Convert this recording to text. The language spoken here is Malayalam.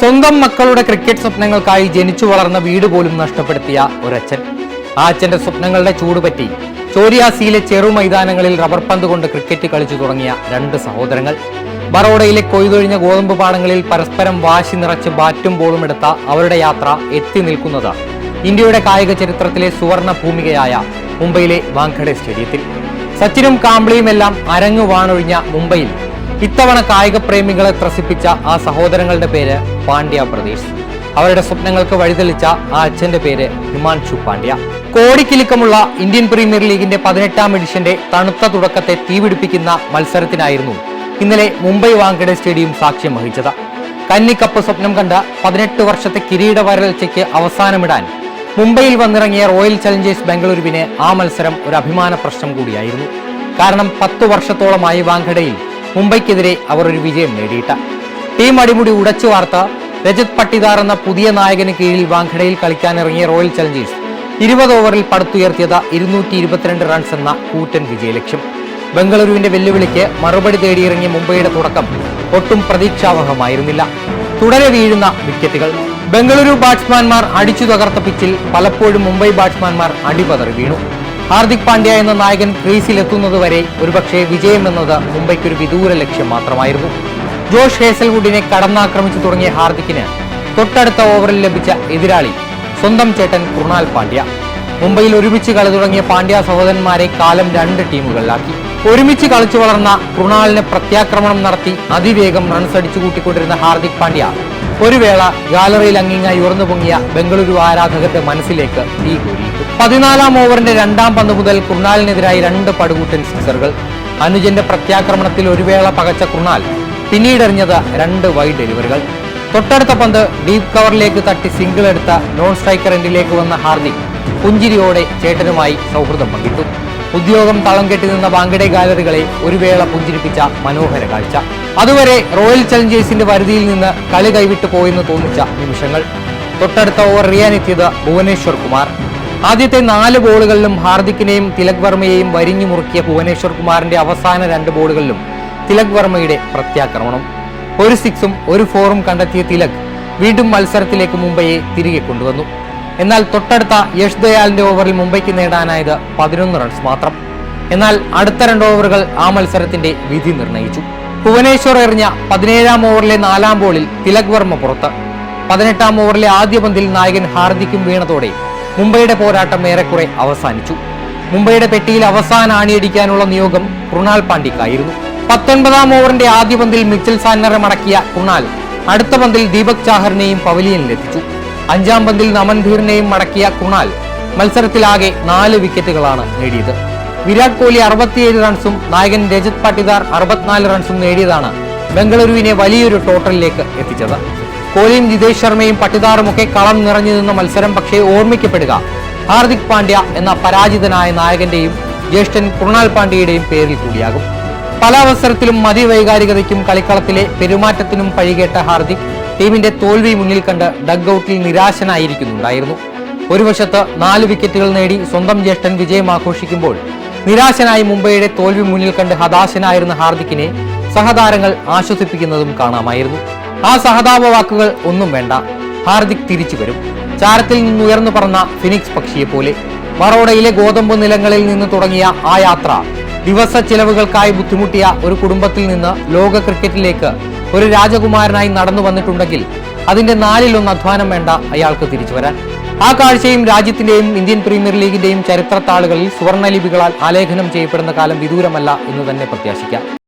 സ്വന്തം മക്കളുടെ ക്രിക്കറ്റ് സ്വപ്നങ്ങൾക്കായി ജനിച്ചു വളർന്ന വീട് പോലും നഷ്ടപ്പെടുത്തിയ ഒരച്ഛൻ. ആ അച്ഛന്റെ സ്വപ്നങ്ങളുടെ ചൂടുപറ്റി ചോരിയാസിയിലെ ചെറു മൈതാനങ്ങളിൽ റബ്ബർ പന്ത് കൊണ്ട് ക്രിക്കറ്റ് കളിച്ചു തുടങ്ങിയ രണ്ട് സഹോദരങ്ങൾ. ബറോഡയിലെ കൊയ്തൊഴിഞ്ഞ ഗോതമ്പ് പാടങ്ങളിൽ പരസ്പരം വാശി നിറച്ച് ബാറ്റും ബോളും എടുത്ത അവരുടെ യാത്ര എത്തി നിൽക്കുന്നത് ഇന്ത്യയുടെ കായിക ചരിത്രത്തിലെ സുവർണ ഭൂമികയായ മുംബൈയിലെ വാങ്കഡെ സ്റ്റേഡിയത്തിൽ. സച്ചിനും കാംബ്ലിയും എല്ലാം അരങ്ങു വാണൊഴിഞ്ഞ മുംബൈയിൽ ഇത്തവണ കായിക പ്രേമികളെ ത്രസിപ്പിച്ച ആ സഹോദരങ്ങളുടെ പേര് പാണ്ഡ്യ പ്രദേശ് അവരുടെ സ്വപ്നങ്ങൾക്ക് വഴിതെളിച്ച ആ അച്ഛന്റെ പേര് ഹിമാൻഷു പാണ്ഡ്യ. കോടിക്കിലുക്കമുള്ള ഇന്ത്യൻ പ്രീമിയർ ലീഗിന്റെ പതിനെട്ടാം എഡിഷന്റെ തണുത്ത തുടക്കത്തെ തീപിടിപ്പിക്കുന്ന മത്സരത്തിനായിരുന്നു ഇന്നലെ മുംബൈ വാങ്കഡെ സ്റ്റേഡിയം സാക്ഷ്യം വഹിച്ചത്. കന്നിക്കപ്പ് സ്വപ്നം കണ്ട പതിനെട്ട് വർഷത്തെ കിരീട വരൾച്ചയ്ക്ക് അവസാനമിടാൻ മുംബൈയിൽ വന്നിറങ്ങിയ റോയൽ ചലഞ്ചേഴ്സ് ബംഗളൂരുവിന് ആ മത്സരം ഒരു അഭിമാന പ്രശ്നം കൂടിയായിരുന്നു. കാരണം പത്തു വർഷത്തോളമായി വാങ്കഡയിൽ മുംബൈക്കെതിരെ അവർ ഒരു വിജയം നേടിയിട്ട. ടീം അടിമുടി ഉടച്ചു വാർത്ത രജത് പട്ടിദാർ എന്ന പുതിയ നായകന് കീഴിൽ വാങ്കഡയിൽ കളിക്കാനിറങ്ങിയ റോയൽ ചലഞ്ചേഴ്സ് ഇരുപത് ഓവറിൽ പടുത്തുയർത്തിയത് ഇരുന്നൂറ്റി ഇരുപത്തിരണ്ട് റൺസ് എന്ന കൂറ്റൻ വിജയലക്ഷ്യം. ബംഗളൂരുവിന്റെ വെല്ലുവിളിക്ക് മറുപടി തേടിയിറങ്ങിയ മുംബൈയുടെ തുടക്കം ഒട്ടും പ്രതീക്ഷാവഹമായിരുന്നില്ല. തുടരെ വീഴുന്ന വിക്കറ്റുകൾ. ബംഗളൂരു ബാറ്റ്സ്മാൻമാർ അടിച്ചു തകർത്ത പിച്ചിൽ പലപ്പോഴും മുംബൈ ബാറ്റ്സ്മാൻമാർ അടിപതറി വീണു. ഹാർദിക് പാണ്ഡ്യ എന്ന നായകൻ ക്രീസിലെത്തുന്നതുവരെ ഒരുപക്ഷെ വിജയം എന്നത് മുംബൈക്കൊരു വിദൂര ലക്ഷ്യം മാത്രമായിരുന്നു. ജോഷ് ഹേസൽവുഡിനെ കടന്നാക്രമിച്ചു തുടങ്ങിയ ഹാർദിക്കിന് തൊട്ടടുത്ത ഓവറിൽ ലഭിച്ച എതിരാളി സ്വന്തം ചേട്ടൻ കൃണാൽ പാണ്ഡ്യ. മുംബൈയിൽ ഒരുമിച്ച് കളി തുടങ്ങിയ പാണ്ഡ്യ സഹോദരന്മാരെ കാലം രണ്ട് ടീമുകളിലാക്കി. ഒരുമിച്ച് കളിച്ചു വളർന്ന കൃണാലിനെ പ്രത്യാക്രമണം നടത്തി അതിവേഗം റൺസ് അടിച്ചു കൂട്ടിക്കൊണ്ടിരുന്ന ഹാർദിക് പാണ്ഡ്യ ഒരു വേള ഗാലറിയിൽ അങ്ങിങ്ങായി ഉയർന്നു പൊങ്ങിയ ബംഗളൂരു ആരാധകരുടെ മനസ്സിലേക്ക് തീ കൂരിയിട്ടു പതിനാലാം ഓവറിന്റെ രണ്ടാം പന്ത് മുതൽ കുർണാലിനെതിരായി രണ്ട് പടുകൂട്ടൻ സിക്സറുകൾ. അനുജന്റെ പ്രത്യാക്രമണത്തിൽ ഒരു വേള പകച്ച കുർണാൽ പിന്നീടെറിഞ്ഞത് രണ്ട് വൈഡ് ഡെലിവറികൾ തൊട്ടടുത്ത പന്ത് ഡീപ് കവറിലേക്ക് തട്ടി സിംഗിൾ എടുത്ത നോൺ സ്ട്രൈക്കർ എൻഡിലേക്ക് വന്ന ഹാർദിക് പുഞ്ചിരിയോടെ ചേട്ടനുമായി സൗഹൃദം പങ്കിട്ടു. ഉദ്യോഗം തളം കെട്ടി നിന്ന വാങ്കഡെ ഗാലറികളെ ഒരു വേള പുഞ്ചിരിപ്പിച്ച മനോഹര കാഴ്ച. അതുവരെ റോയൽ ചലഞ്ചേഴ്സിന്റെ പരിധിയിൽ നിന്ന് കളി കൈവിട്ടു പോയെന്ന് തോന്നിച്ച നിമിഷങ്ങൾ. തൊട്ടടുത്ത ഓവർ എറിയാനെത്തിയത് ഭുവനേശ്വർ കുമാർ. ആദ്യത്തെ നാല് ബോളുകളിലും ഹാർദിക്കിനെയും തിലക് വർമ്മയെയും വരിഞ്ഞു മുറുക്കിയ ഭുവനേശ്വർ കുമാറിന്റെ അവസാന രണ്ട് ബോളുകളിലും തിലക് വർമ്മയുടെ പ്രത്യാക്രമണം. ഒരു സിക്സും ഒരു ഫോറും കണ്ടെത്തിയ തിലക് വീണ്ടും മത്സരത്തിലേക്ക് മുംബൈയെ തിരികെ കൊണ്ടുവന്നു. എന്നാൽ തൊട്ടടുത്ത യഷ് ദയാലിന്റെ ഓവറിൽ മുംബൈക്ക് നേടാനായത് പതിനൊന്ന് റൺസ് മാത്രം. എന്നാൽ അടുത്ത രണ്ട് ഓവറുകൾ ആ മത്സരത്തിന്റെ വിധി നിർണയിച്ചു. ഭുവനേശ്വർ എറിഞ്ഞ പതിനേഴാം ഓവറിലെ നാലാം ബോളിൽ തിലക് വർമ്മ പുറത്ത്. പതിനെട്ടാം ഓവറിലെ ആദ്യ പന്തിൽ നായകൻ ഹാർദിക്കും വീണതോടെ മുംബൈയുടെ പോരാട്ടം ഏറെക്കുറെ അവസാനിച്ചു. മുംബൈയുടെ പെട്ടിയിൽ അവസാന ആണിയടിക്കാനുള്ള നിയോഗം കൃണാൽ പാണ്ഡിക്കായിരുന്നു പത്തൊൻപതാം ഓവറിന്റെ ആദ്യ പന്തിൽ മിച്ചൽ സാന്നറെ മടക്കിയ കൃണാൽ അടുത്ത പന്തിൽ ദീപക് ചാഹറിനെയും പവലിയനിലെത്തിച്ചു അഞ്ചാം പന്തിൽ നമൻ ധീറിനെയും മടക്കിയ കുണാൽ മത്സരത്തിലാകെ നാല് വിക്കറ്റുകളാണ് നേടിയത്. വിരാട് കോഹ്ലി അറുപത്തിയേഴ് റൺസും നായകൻ രജത് പാട്ടിദാർ അറുപത്തിനാല് റൺസും നേടിയതാണ് ബംഗളൂരുവിനെ വലിയൊരു ടോട്ടലിലേക്ക് എത്തിച്ചത്. കോഹ്ലിയും ജിതേഷ് ശർമ്മയും പട്ടിദാറുമൊക്കെ കളം നിറഞ്ഞു നിന്ന മത്സരം പക്ഷേ ഓർമ്മിക്കപ്പെടുക. ഹാർദിക് പാണ്ഡ്യ എന്ന പരാജിതനായ നായകന്റെയും ജ്യേഷ്ഠൻ കുണാൽ പാണ്ഡ്യയുടെയും പേരിൽ കൂടിയാകും. പല അവസരത്തിലും മതിവൈകാരികതയ്ക്കും കളിക്കളത്തിലെ പെരുമാറ്റത്തിനും പഴികേട്ട ഹാർദിക് ടീമിന്റെ തോൽവി മുന്നിൽ കണ്ട് ഡഗ് ഔട്ടിൽ നിരാശനായിരിക്കുന്നുണ്ടായിരുന്നു ഒരു വശത്ത് നാല് വിക്കറ്റുകൾ നേടി സ്വന്തം ജ്യേഷ്ഠൻ വിജയം ആഘോഷിക്കുമ്പോൾ നിരാശനായി മുംബൈയുടെ തോൽവി മുന്നിൽ കണ്ട് ഹതാശനായിരുന്ന ഹാർദിക്കിനെ സഹതാരങ്ങൾ ആശ്വസിപ്പിക്കുന്നതും കാണാമായിരുന്നു. ആ സഹതാപ വാക്കുകൾ ഒന്നും വേണ്ട. ഹാർദിക് തിരിച്ചു വരും. ചാരത്തിൽ നിന്ന് ഉയർന്നു പറന്ന ഫിനിക്സ് പക്ഷിയെ പോലെ. മറോഡയിലെ ഗോതമ്പ് നിലങ്ങളിൽ നിന്ന് തുടങ്ങിയ ആ യാത്ര ദിവസ ചിലവുകൾക്കായി ബുദ്ധിമുട്ടിയ ഒരു കുടുംബത്തിൽ നിന്ന് ലോക ക്രിക്കറ്റിലേക്ക് ഒരു രാജകുമാരനായി നടന്നു വന്നിട്ടുണ്ടെങ്കിൽ അതിന്റെ നാലിലൊന്ന് അധ്വാനം വേണ്ട അയാൾക്ക് തിരിച്ചു വരാൻ. ആ കാഴ്ചയും രാജ്യത്തിന്റെയും ഇന്ത്യൻ പ്രീമിയർ ലീഗിന്റെയും ചരിത്രത്താളുകളിൽ സുവർണലിപികളാൽ ആലേഖനം ചെയ്യപ്പെടുന്ന കാലം വിദൂരമല്ല എന്ന് തന്നെ പ്രത്യാശിക്കാം.